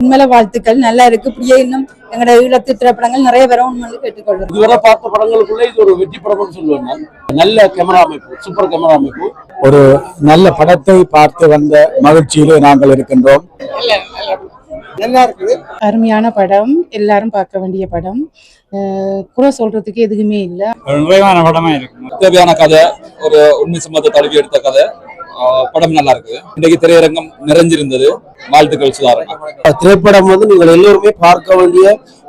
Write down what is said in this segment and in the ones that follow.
உண்மையில வாழ்த்துக்கள். நல்லா இருக்கு. இப்படியே இன்னும் எங்களோட ஈழத்து திரைப்படங்கள் நிறைய வரும் கேட்டுக்கொள்கிறோம் இதுவரை பார்த்த படங்களுக்குள்ள இது ஒரு வெற்றி படம்னு சொல்லுவேன் நான். நல்ல கேமரா அமைப்பு சூப்பர் கேமரா அமைப்பு. ஒரு நல்ல படத்தை பார்த்து வந்த மகிழ்ச்சியிலே நாங்கள் இருக்கின்றோம். அருமையான படம். எல்லாரும் பார்க்க வேண்டிய படம். குறை சொல்றதுக்கு எதுவுமே இல்லை. ஒரு நிறைவான படமா இருக்கு. தேவையான கதை ஒரு உண்மை சம்பவத்தை தழுவி எடுத்த கதை. படம் நல்லா இருக்கு இன்றைக்கு திரையரங்கம் நிறைஞ்சிருந்தது. வாழ்த்துக்கள் சுதாரணா திரைப்படம் வந்து நீங்கள் எல்லோருமே பார்க்க வேண்டிய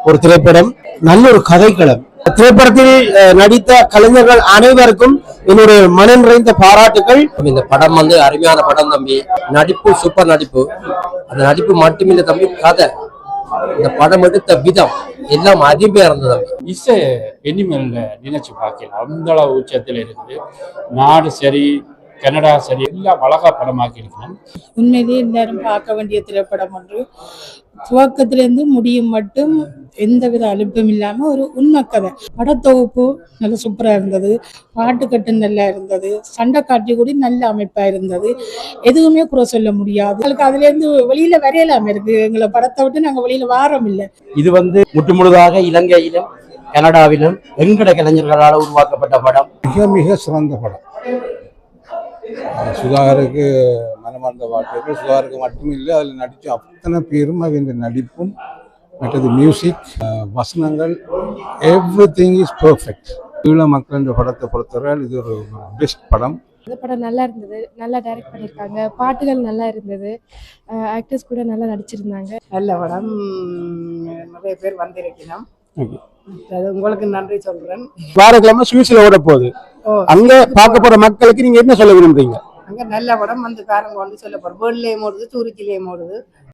ஒரு திரைப்படம். நல்ல ஒரு கதைக்களம். திரைப்படத்தில் நடித்த கலைஞர்கள் அனைவருக்கும் என்னுடைய மனம் நிறைந்த பாராட்டுகள் இந்த படம் வந்து அருமையான படம் தம்பி. நடிப்பு சூப்பர் நடிப்பு. அந்த நடிப்பு மட்டுமில்லை தம்பி. கதை. இந்த படம் எடுத்த விதம் எல்லாம் அருமையா இருந்தது இசை இனிமேல் நினைச்சு பார்க்கல அந்த அளவு உச்சத்தில் இருக்குது. நாடு சரி கனடா சரி எல்லாம் அழகா படமாக்கி இருக்கணும் உண்மையிலேயே எல்லாரும் பார்க்க வேண்டிய திரைப்படம் ஒன்று. துவக்கத்திலிருந்து முடியும் மட்டும் எந்தவித அலுப்பும் இல்லாம ஒரு உண்மை கதை படத்தொகுப்பு நல்ல சூப்பரா இருந்தது. பாட்டுக்கட்டு நல்லா இருந்தது. சண்டை காட்சி கூட நல்ல அமைப்பா இருந்தது. எதுவுமே குறை சொல்ல முடியாது. எங்களுக்கு அதுல இருந்து வெளியில வரையலாம இருக்கு. எங்களை படத்தை விட்டு நாங்க வெளியில வாரம் இல்லை. இது வந்து முற்று முழுதாக இலங்கையிலும் கனடாவிலும் எங்கட கலைஞர்களால் உருவாக்கப்பட்ட படம். மிக மிக சிறந்த படம். சுதாகருக்கு மனமார்ந்த வாழ்த்துக்கள். சுதாகருக்கு மட்டுமில்லை அதில் நடித்த அத்தனை பேரும் அவருடைய நடிப்பும் மற்றது மியூசிக் வசனங்கள் எவ்ரி திங் இஸ் பர்ஃபெக்ட் ஈழ மக்கள் என்ற படத்தை பொறுத்தவரை இது ஒரு பெஸ்ட் படம். இந்த படம் நல்லா இருந்தது. நல்லா டைரக்ட் பண்ணியிருக்காங்க. பாட்டுகள் நல்லா இருந்தது. ஆக்டர்ஸ் கூட நல்லா நடிச்சிருந்தாங்க. நல்ல படம். நிறைய பேர் வந்திருக்கணும். அது உங்களுக்கு நன்றி சொல்றேன். வாரக்கிழமை சுவிஸ்ல ஓட போகுது அங்க பார்க்க போற மக்களுக்கு நீங்க என்ன சொல்ல விரும்புறீங்க? அங்கே நல்ல படம் வந்து காரங்க வந்து சொல்ல போறோம் வேர்ல்ட்லயும் ஓடுது தூரிச்சிலையும் ஓடுது